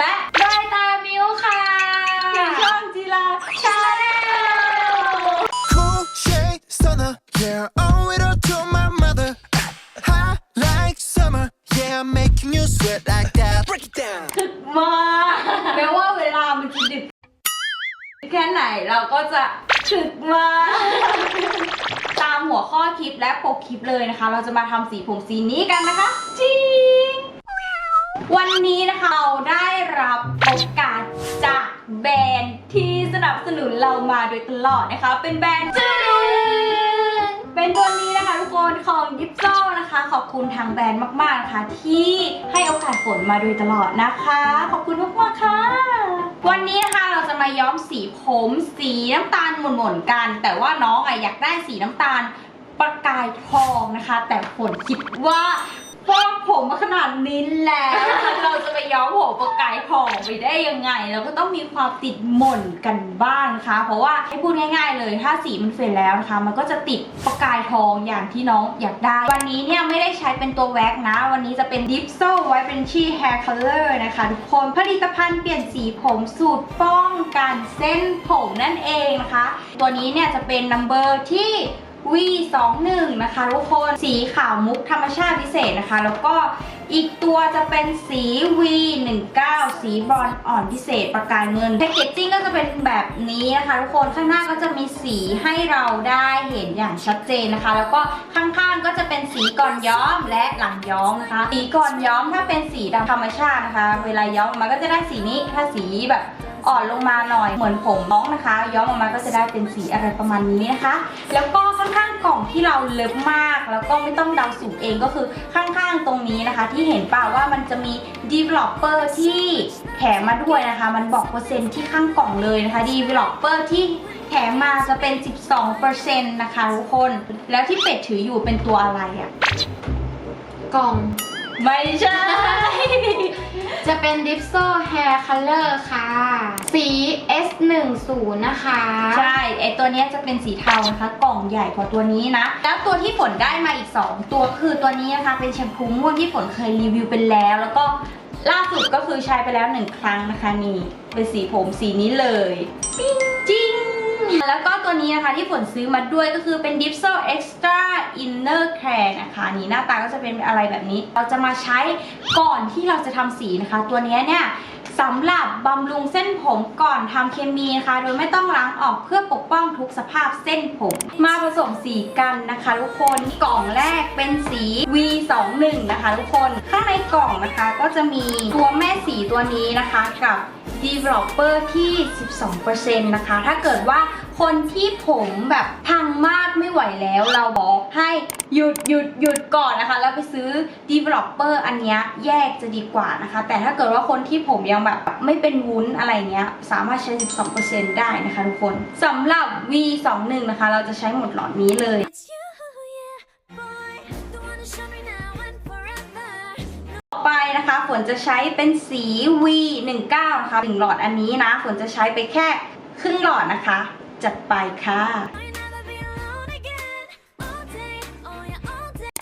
และได้ตามิวค่ะช่องจีลาชาแนล Cool shade stunner, yeah, owe it all to my mother. Hot like summer, yeah, I'm making you sweat like that. Break it down. มาแม้ว่าเวลามันจะดึกแค่ไหนเราก็จะถึกมาตามหัวข้อคลิปและปกคลิปเลยนะคะ เราจะมาทำสีผมสีนี้กันนะคะจริง วันนี้นะคะเราได้รับโอกาสจากแบรนด์ที่สนับสนุนเรามาโดยตลอดนะคะ เป็นแบรนด์จืดเป็นตัวนี้นะคะทุกคนของยิปโซนะคะ ขอบคุณทางแบรนด์มากๆนะคะที่ให้โอกาสฝนมาโดยตลอดนะคะ ขอบคุณมากๆค่ะ วันนี้นะคะเราจะมาย้อมสีผมสีน้ำตาลหม่นๆกัน แต่ว่าน้องอะอยากได้สีน้ำตาลประกายทองนะคะ แต่ฝนคิดว่า ฟอกผมมาขนาดนี้แล้วนะคะเราจะไปย้อมผมประกายทองไปได้ยังไง เราก็ต้องมีความติดหม่นกันบ้างนะคะ เพราะว่าให้พูดง่าย ๆ เลยถ้าสีมันเฟดแล้วนะคะ มันก็จะติดประกายทองอย่างที่น้องอยากได้ วันนี้เนี่ยไม่ได้ใช้เป็นตัวแว็กนะ วันนี้จะเป็น Dip So White b e n c h y Hair Color นะคะทุกคนผลิตภัณฑ์เปลี่ยนสีผมสูตรป้องกันเส้นผมนั่นเองนะคะ ตัวนี้เนี่ยจะเป็นนัมเบอร์ที่ V21 นะคะทุกคนสีขาวมุกธรรมชาติพิเศษนะคะ แล้วก็อีกตัวจะเป็นสี V19 สีบรอนอ่อนพิเศษประกายเงินแพคเกจจิ้งก็จะเป็นแบบนี้นะคะทุกคนข้างหน้าก็จะมีสีให้เราได้เห็นอย่างชัดเจนนะคะ แล้วก็ข้างๆก็จะเป็นสีก่อนย้อมและหลังย้อมนะคะ สีก่อนย้อมถ้าเป็นสีดำธรรมชาตินะคะ เวลาย้อมมันก็จะได้สีนี้ถ้าสีแบบอ่อนลงมาหน่อยเหมือนผมน้องนะคะ ย้อมออกมาก็จะได้เป็นสีอะไรประมาณนี้นะคะ แล้วก็ ข้างๆกล่องที่เราเลิฟมาก แล้วก็ไม่ต้องเดาสูตรเองก็คือข้างๆตรงนี้นะคะ ที่เห็นป่าว่ามันจะมี developer ที่แถมมาด้วยนะคะ มันบอกเปอร์เซ็นต์ที่ข้างกล่องเลยนะคะ developer ที่แถมมาจะเป็น 12%นะคะทุกคน แล้วที่เป็ดถืออยู่เป็นตัวอะไรอะกล่อง ไม่ใช่ จะเป็นลิฟโซ่แฮร์คัลเลอร์ค่ะ สี S10 นะคะ ใช่ไอตัวเนี้ยจะเป็นสีเทานะคะ กล่องใหญ่กว่าตัวนี้นะ แล้วตัวที่ฝนได้มาอีก 2 ตัวคือตัวนี้นะคะ เป็นแชมพูม่วงที่ฝนเคยรีวิวเป็นแล้ว แล้วก็ล่าสุดก็คือใช้ไปแล้วหนึ่งครั้งนะคะนี่ เป็นสีผมสีนี้เลย ปิ้ง แล้วก็ตัวนี้นะคะที่ฝนซื้อมาด้วยก็คือเป็น Dipso Extra Inner Care นะคะนี่หน้าตาก็จะเป็นอะไรแบบนี้ เราจะมาใช้ก่อนที่เราจะทำสีนะคะ ตัวนี้เนี่ยสำหรับบำรุงเส้นผมก่อนทำเคมีนะคะ โดยไม่ต้องล้างออกเพื่อปกป้องทุกสภาพเส้นผม มาผสมสีกันนะคะทุกคนกล่องแรกเป็นสี V21 นะคะ ทุกคนข้างในกล่องนะคะก็จะมีตัวแม่สีตัวนี้นะคะกับ developer ที่ 12%นะคะ ถ้าเกิดว่า คนที่ผมแบบพังมากไม่ไหวแล้วเราบอกให้หยุดหยุดหยุดก่อนนะคะ แล้วไปซื้อ developer อันเนี้ยแยกจะดีกว่านะคะ แต่ถ้าเกิดว่าคนที่ผมยังแบบไม่เป็นวุ้นอะไรเงี้ย สามารถใช้ 12%ได้นะคะทุกคนสำหรับ V21 นะคะ เราจะใช้หมดหลอดนี้เลย It's you, yeah, boy. The one to show me now and forever. ต่อไปนะคะฝนจะใช้เป็นสี V19 นะคะหนึ่งหลอดอันนี้นะ ฝนจะใช้ไปแค่ครึ่งหลอดนะคะ จัดไปค่ะ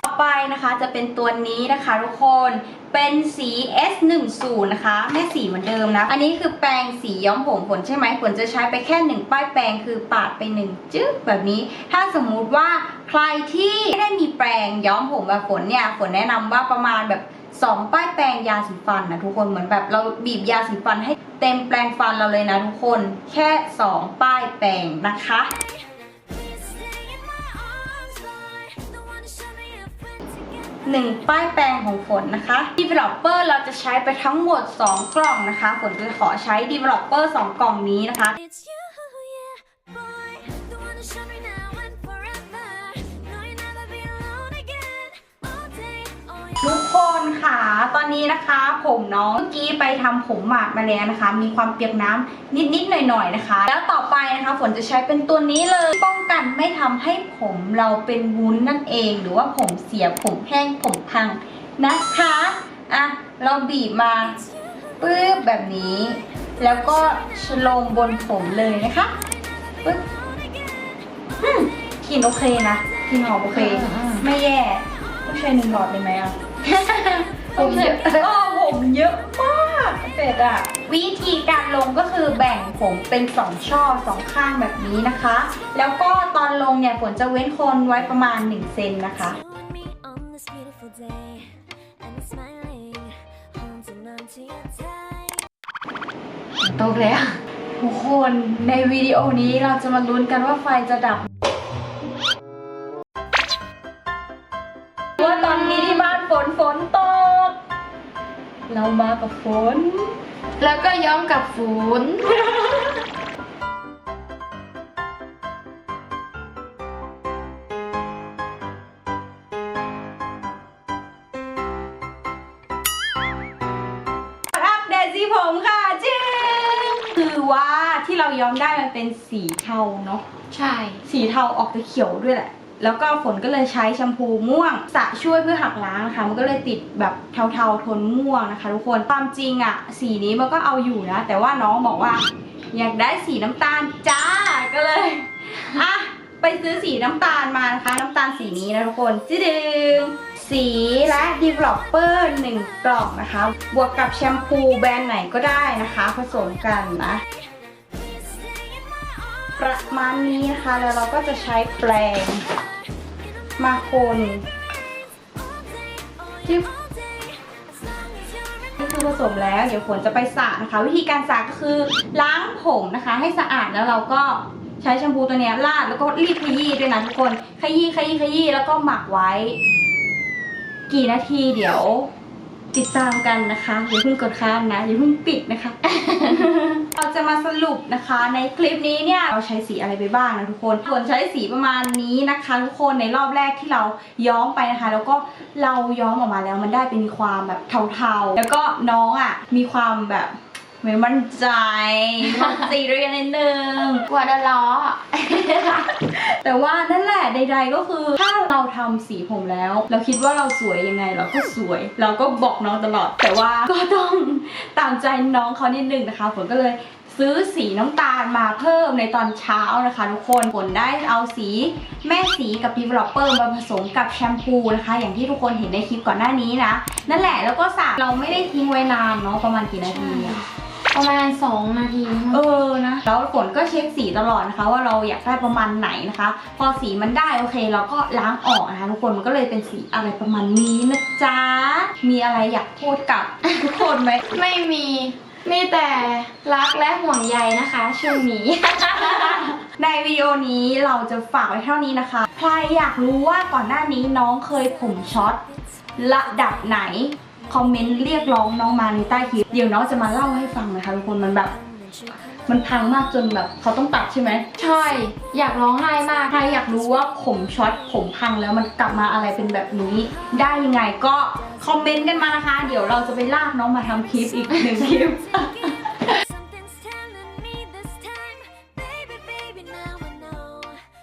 ต่อไปนะคะจะเป็นตัวนี้นะคะทุกคนเป็นสี S10 นะคะแม่สีเหมือนเดิมนะ อันนี้คือแปรงสีย้อมผมฝนใช่ไหมฝนจะใช้ไปแค่หนึ่งป้ายแปรงคือปาดไปหนึ่งจึ๊บแบบนี้ ถ้าสมมุติว่าใครที่ไม่ได้มีแปรงย้อมผมแบบฝนเนี่ยฝนแนะนำว่าประมาณแบบสองป้ายแปรงยาสีฟันนะทุกคนเหมือนแบบเราบีบยาสีฟันให้ เต็มแปลงฟันเราเลยนะทุกคน แค่ 2 ป้ายแปลงนะคะ หนึ่งป้ายแปรงของฝนนะคะ Developer เราจะใช้ไปทั้งหมด 2 กล่องนะคะ ฝนจะขอใช้ Developer 2 กล่องนี้นะคะ ทุกคน ตอนนี้นะคะ ผมน้องเมื่อกี้ไปทำผมหมาดมาแล้วนะคะ มีความเปียกน้ำนิดๆหน่อยๆนะคะ แล้วต่อไปนะคะฝนจะใช้เป็นตัวนี้เลยป้องกันไม่ทำให้ผมเราเป็นวุ้นนั่นเอง หรือว่าผมเสียผมแห้งผมพังนะคะอะเราบีบมาปึ๊บแบบนี้ แล้วก็ชโลมบนผมเลยนะคะปึ๊บอืมกลิ่นโอเคนะกลิ่นหอมโอเค ไม่แย่ต้องใช้หนึ่งหลอดเลยไหมอะ ผมเยอะก็ผมเยอะมากเสร็จอะวิธีการลงก็คือแบ่งผมเป็นสองช่อสองข้างแบบนี้นะคะ แล้วก็ตอนลงเนี่ยฝนจะเว้นโคนไว้ประมาณ1เซนนะคะ You and me on this beautiful day, and it's smiling, holding on to your tight. ตกแล้วทุกคนในวิดีโอนี้เราจะมาลุ้นกันว่าไฟจะดับ เรามากับฝน แล้วก็ย้อมกับฝุ่นอัปเดตสีผมค่ะจริงคือว่าที่เราย้อมได้มันเป็นสีเทาเนาะ ใช่ สีเทาออกจะเขียวด้วยแหละ แล้วก็ฝนก็เลยใช้แชมพูม่วงสระช่วยเพื่อหักล้างนะคะมันก็เลยติดแบบเทาๆทนม่วงนะคะ ทุกคนความจริงอะสีนี้มันก็เอาอยู่นะ แต่ว่าน้องบอกว่า อยากได้สีน้ำตาลจ้าก็เลยอะไปซื้อสีน้ำตาลมานะคะ น้ำตาลสีนี้นะทุกคนจิดึงสีและ developer 1 กล่องนะคะ บวกกับแชมพูแบรนด์ไหนก็ได้นะคะ ผสมกันนะประมาณนี้นะคะ แล้วเราก็จะใช้แปรง มาคนจิ๊บนี่คือผสมแล้วเดี๋ยวฝนจะไปสระนะคะ วิธีการสระก็คือล้างผมนะคะ ให้สะอาดแล้วเราก็ใช้แชมพูตัวนี้ราดแล้วก็รีบขยี้ด้วยนะทุกคนขยี้ขยี้ขยี้แล้วก็หมักไว้ กี่นาทีเดี๋ยว ติดตามกันนะคะอย่าเพิ่งกดข้ามนะอย่าเพิ่งปิดนะคะ เราจะมาสรุปนะคะ ในคลิปนี้เนี่ยเราใช้สีอะไรไปบ้างนะทุกคนส่วนใช้สีประมาณนี้นะคะทุกคนในรอบแรกที่เราย้อมไปนะคะ แล้วก็เราย้อมออกมาแล้วมันได้เป็นความแบบเทาๆ แล้วก็น้องอะมีความแบบ ไม่มั่นใจมั่นใจเรียนนิดนึงกว่าจะล้อ แต่ว่านั่นแหละใด ๆ ก็คือถ้าเราทำสีผมแล้ว เราคิดว่าเราสวยยังไงเราก็สวย เราก็บอกน้องตลอด แต่ว่าก็ต้องตามใจน้องเขานิดนึงนะคะฝนก็เลยซื้อสีน้ำตาลมาเพิ่มในตอนเช้านะคะทุกคนฝนได้เอาสีแม่สีกับ developer มาผสมกับแชมพูนะคะ อย่างที่ทุกคนเห็นในคลิปก่อนหน้านี้นะ นั่นแหละแล้วก็สระเราไม่ได้ทิ้งไว้นานเนาะประมาณกี่นาทีอะ ประมาณ 2 นาทีเออนะแล้วฝนก็เช็คสีตลอดนะคะ ว่าเราอยากได้ประมาณไหนนะคะ พอสีมันได้โอเค เราก็ล้างออกนะคะทุกคนมันก็เลยเป็นสีอะไรประมาณนี้นะจ๊ะมีอะไรอยากพูดกับทุกคนไหมไม่มีมีแต่รักและห่วงใยนะคะช่วงนี้ ในวิดีโอนี้เราจะฝากไว้เท่านี้นะคะ ใครอยากรู้ว่าก่อนหน้านี้น้องเคยผมช็อตระดับไหน คอมเมนต์เรียกร้องน้องมาในใต้คลิป เดี๋ยวน้องจะมาเล่าให้ฟังนะคะทุกคนมันแบบ มันพังมากจนแบบเขาต้องตัดใช่ไหม ใช่ อยากร้องไห้มาก ใครอยากรู้ว่าผมช็อตผมพังแล้วมันกลับมาอะไรเป็นแบบนี้ ได้ยังไงก็คอมเมนต์กันมานะคะ เดี๋ยวเราจะไปลากน้องมาทำคลิปอีกหนึ่งคลิป